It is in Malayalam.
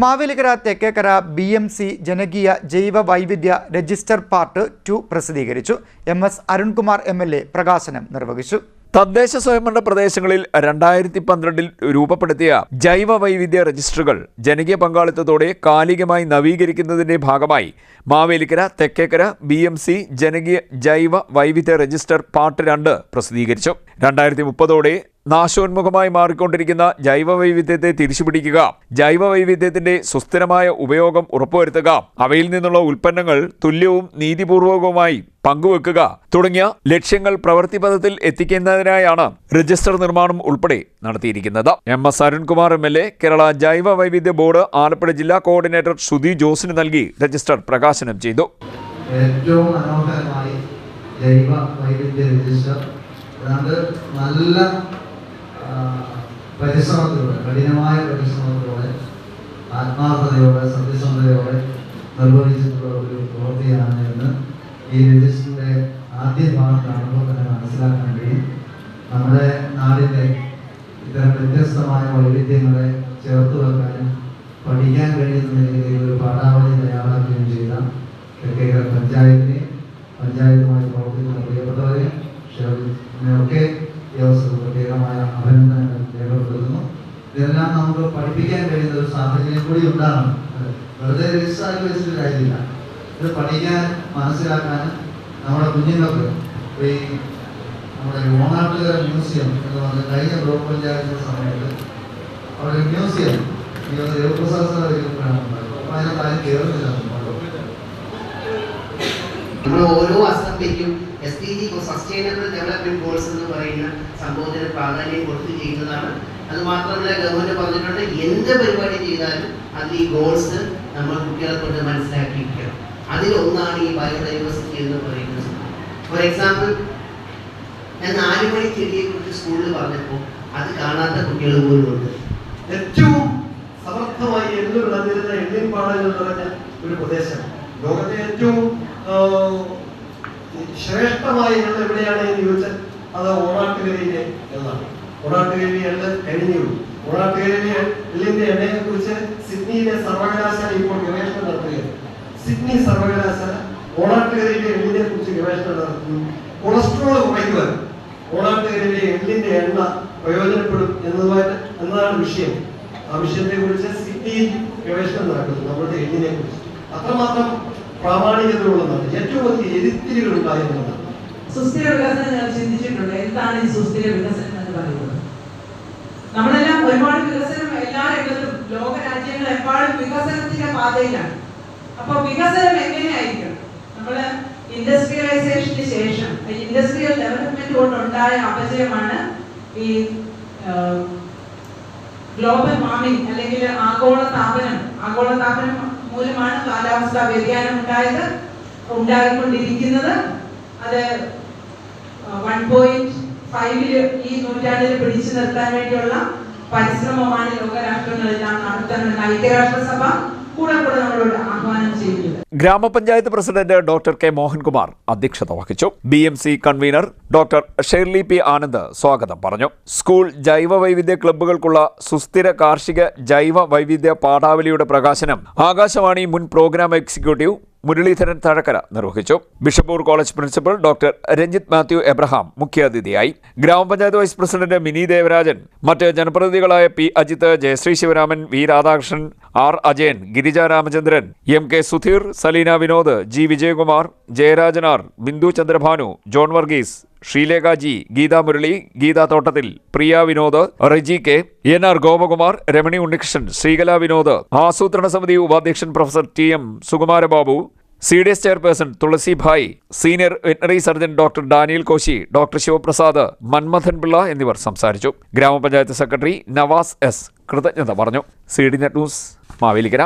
Mavelikkara Thekkekkara B M C ജനകീയ ജൈവ വൈവിധ്യ രജിസ്റ്റർ പാർട്ട് ടു പ്രസിദ്ധീകരിച്ചു. M S Arunkumar M L A പ്രകാശനം നിർവഹിച്ചു. തദ്ദേശ സ്വയംഭരണ പ്രദേശങ്ങളിൽ രണ്ടായിരത്തി പന്ത്രണ്ടിൽ രൂപപ്പെടുത്തിയ ജൈവ വൈവിധ്യ രജിസ്റ്ററുകൾ ജനകീയ പങ്കാളിത്തത്തോടെ കാലികമായി നവീകരിക്കുന്നതിന്റെ ഭാഗമായി മാവേലിക്കര തെക്കേക്കര ബി ജനകീയ ജൈവ വൈവിധ്യ രജിസ്റ്റർ പാർട്ട് രണ്ട് പ്രസിദ്ധീകരിച്ചു. രണ്ടായിരത്തി മുപ്പതോടെ നാശോന്മുഖമായി മാറിക്കൊണ്ടിരിക്കുന്ന ജൈവവൈവിധ്യത്തെ തിരിച്ചുപിടിക്കുക ജൈവവൈവിധ്യത്തിന്റെ സുസ്ഥിരമായ ഉപയോഗം ഉറപ്പുവരുത്തുക അവയിൽ നിന്നുള്ള ഉൽപ്പന്നങ്ങൾ തുല്യവും നീതിപൂർവകവുമായി പങ്കുവെക്കുക തുടങ്ങിയ ലക്ഷ്യങ്ങൾ പ്രവൃത്തിപഥത്തിൽ എത്തിക്കുന്നതിനായാണ് രജിസ്റ്റർ നിർമ്മാണം ഉൾപ്പെടെ നടത്തിയിരിക്കുന്നത്. M S Arunkumar M L A Kerala ജൈവ വൈവിധ്യ ബോർഡ് ആലപ്പുഴ ജില്ലാ കോർഡിനേറ്റർ ശ്രുതി ജോസിന് നൽകി രജിസ്റ്റർ പ്രകാശനം ചെയ്തു. ഏറ്റവും മനോഹരമായി ജൈവ വൈവിധ്യ രജിസ്റ്റർ ഏതാണ്ട് നല്ല പരിശ്രമത്തിലൂടെ കഠിനമായ പരിശ്രമത്തിലൂടെ ആത്മാർത്ഥതയോടെ സത്യസന്ധതയോടെ നിർവഹിച്ചിട്ടുള്ള ഒരു പ്രവൃത്തിയാണ് എന്ന് ഈ രജിസ്റ്ററിന്റെ ആദ്യ ഭാഗം കാണുമ്പോൾ തന്നെ നമുക്ക് പഠിപ്പിക്കാൻ കഴിയുന്ന ഒരു സാഹചര്യം കൂടി ഉണ്ടാകണം. വെറുതെ രജിസ്റ്റർ ആക്കി വെച്ചിട്ട് കാര്യമില്ല. ഇത് പഠിക്കാൻ മനസ്സിലാക്കാൻ നമ്മുടെ കുഞ്ഞുങ്ങൾക്ക് ഈ നമ്മുടെ ഓണാട്ടുകര മ്യൂസിയം എന്ന് പറഞ്ഞ കഴിഞ്ഞ ബ്ലോക്ക് പഞ്ചായത്തിന്റെ സമയത്ത് അവിടെ മ്യൂസിയം ദേവപ്രസാദ് സാർ ഉണ്ടായത്. അപ്പൊ അതിനകത്ത് ആരും കയറുന്നില്ല നമ്മൾ ഓരോ അസംബ്ലിക്കും S D G sustainable development goals എന്ന് പറയുന്ന സംബോധന പ്രാധാന്യം കൊടുത്തു ചെയ്യുന്നതാണ്. അത് മാത്രമല്ല ഗവൺമെന്റ് പറഞ്ഞിട്ടുണ്ട് എന്ത് പരിപാടി ചെയ്താലും അതിൽ ഈ ഗോൾസ് നമ്മൾ കുട്ടികളെ കൊണ്ട് മനസ്സിലാക്കിയിരിക്കണം. അതിലൊന്നാണ് ഈ ബയോഡൈവേഴ്സിറ്റി എന്ന് പറയുന്നത്. ഫോർ എക്സാമ്പിൾ ഞാൻ നാലുമണി ചെടിയെ കുറിച്ച് സ്കൂളിൽ പറഞ്ഞപ്പോൾ അത് കാണാത്ത കുട്ടികൾ പോലും ഉണ്ട്. ഏറ്റവും സമർത്ഥമായി എള്ളു വിളഞ്ഞിരുന്ന എള്ളിൻ പാടകൾ ഒരു പ്രദേശം. ലോകത്തെ ഏറ്റവും ശ്രേഷ്ഠമായ എവിടെയാണ് എന്ന് ചോദിച്ചാൽ അത് ഓണാട്ടുകരയിലെ എള്ളാണ് എള്ള് കഴിഞ്ഞു എള്ളിന്റെ എണ്ണയെ കുറിച്ച് സിഡ്നിയിലെ സർവകലാശാല ഇപ്പോൾ ഗവേഷണം നടത്തുകയാണ്. സിഡ്നി സർവകലാശാല ഓണാട്ടുകരയിലെ എള്ളിനെ കുറിച്ച് ഗവേഷണം നടത്തുന്നു. കൊളസ്ട്രോൾ കുറയ്ക്കുവാൻ ഓണാട്ടുകരയിലെ എള്ളിന്റെ എണ്ണ പ്രയോജനപ്പെടും എന്നതുമായിട്ട് എന്നതാണ് വിഷയം. ആ വിഷയത്തെ കുറിച്ച് സിഡ്നിയിൽ ഗവേഷണം നടക്കുന്നു നമ്മുടെ എള്ളിനെ കുറിച്ച് അത്രമാത്രം പ്രാമാണികതയുള്ളതാണ്. ഏറ്റവും അധികം എതിർത്തിരികൾ ഉണ്ടായിരുന്നതാണ് സുസ്ഥിര വികസനം ഞാൻ ചിന്തിച്ചിട്ടുണ്ട്. എന്താണ് ഈ സുസ്ഥിര വികസനം? പറയുന്നത്. നമ്മളെല്ലാം ഒരുപാട് വികസനം എല്ലാ രംഗത്തും ലോക രാജ്യങ്ങൾ എപ്പോഴും വികസനത്തിന്റെ പാതയിലാണ്. അപ്പൊ വികസനം എങ്ങനെയായിരിക്കണം? നമ്മൾ ഇൻഡസ്ട്രിയലൈസേഷന് ശേഷം ഇൻഡസ്ട്രിയൽ ഡെവലപ്മെന്റ് കൊണ്ടുണ്ടായ അപജയമാണ് ഈ ഗ്ലോബൽ വാർമിംഗ് അല്ലെങ്കിൽ ആഗോള താപനം. ആഗോള താപനം മൂലമാണ് കാലാവസ്ഥാ വ്യതിയാനം ഉണ്ടായത് ഉണ്ടായിക്കൊണ്ടിരിക്കുന്നത്. അത് വൺ പോയിന്റ് ഫൈവിൽ ഈ നൂറ്റാണ്ടിൽ പിടിച്ചു നിർത്താൻ വേണ്ടിയുള്ള പരിശ്രമമാണ് ലോകരാഷ്ട്രങ്ങളെല്ലാം നടത്തുന്നത് ഐക്യരാഷ്ട്രസഭ ആഹ്വാനം ഗ്രാമപഞ്ചായത്ത് പ്രസിഡന്റ് ഡോക്ടർ കെ മോഹൻകുമാർ അധ്യക്ഷത വഹിച്ചു. B M C convener doctor Shirley P Anand സ്വാഗതം പറഞ്ഞു. സ്കൂൾ ജൈവ വൈവിധ്യ ക്ലബ്ബുകൾക്കുള്ള സുസ്ഥിര കാർഷിക ജൈവ വൈവിധ്യ പാഠാവലിയുടെ പ്രകാശനം ആകാശവാണി മുൻ പ്രോഗ്രാം എക്സിക്യൂട്ടീവ് മുരളീധരൻ തഴക്കര നിർവഹിച്ചു. Bishop Moore college principal doctor Ranjith Mathew Abraham മുഖ്യാതിഥിയായി. ഗ്രാമപഞ്ചായത്ത് വൈസ് പ്രസിഡന്റ് മിനി ദേവരാജൻ മറ്റ് ജനപ്രതിനിധികളായ P Ajith Jayasree Sivaraman V Radhakrishnan R Ajayan Girija Ramachandran M K Sudheer Saleena Vinod G Vijayakumar ജയരാജനാർ Bindu Chandrabhanu John Varghese Sreelekha G Geetha Murali Geetha Thottathil Priya Vinod Riji K N R Gopakumar Ramani Unnikrishnan Sreekala Vinod ആസൂത്രണ സമിതി ഉപാധ്യക്ഷൻ professor T M Sukumarababu C D S chairperson Thulasi Bhai senior veterinary surgeon doctor Daniel Koshy doctor Sivaprasad Manmadhan Pillai എന്നിവർ സംസാരിച്ചു. ഗ്രാമപഞ്ചായത്ത് സെക്രട്ടറി നവാസ് എസ് കൃതജ്ഞത പറഞ്ഞു. C D net news Mavelikkara.